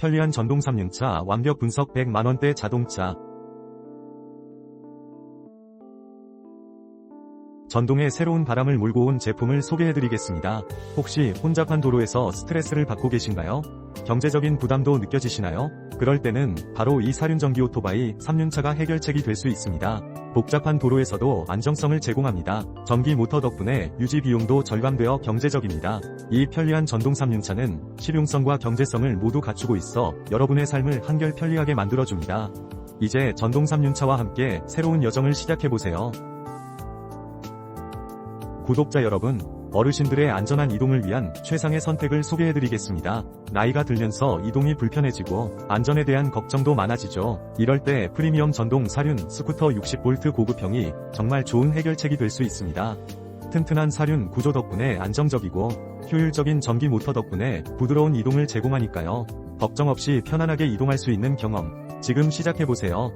편리한 전동 3륜차 완벽 분석 100만원대 자동차 전동에 새로운 바람을 몰고 온 제품을 소개해드리겠습니다. 혹시 혼잡한 도로에서 스트레스를 받고 계신가요? 경제적인 부담도 느껴지시나요? 그럴 때는 바로 이 사륜 전기 오토바이 3륜차가 해결책이 될 수 있습니다. 복잡한 도로에서도 안정성을 제공합니다. 전기 모터 덕분에 유지 비용도 절감되어 경제적입니다. 이 편리한 전동 3륜차는 실용성과 경제성을 모두 갖추고 있어 여러분의 삶을 한결 편리하게 만들어줍니다. 이제 전동 3륜차와 함께 새로운 여정을 시작해보세요. 구독자 여러분, 어르신들의 안전한 이동을 위한 최상의 선택을 소개해드리겠습니다. 나이가 들면서 이동이 불편해지고 안전에 대한 걱정도 많아지죠. 이럴 때 프리미엄 전동 사륜 스쿠터 60V 고급형이 정말 좋은 해결책이 될 수 있습니다. 튼튼한 사륜 구조 덕분에 안정적이고 효율적인 전기 모터 덕분에 부드러운 이동을 제공하니까요. 걱정 없이 편안하게 이동할 수 있는 경험. 지금 시작해보세요.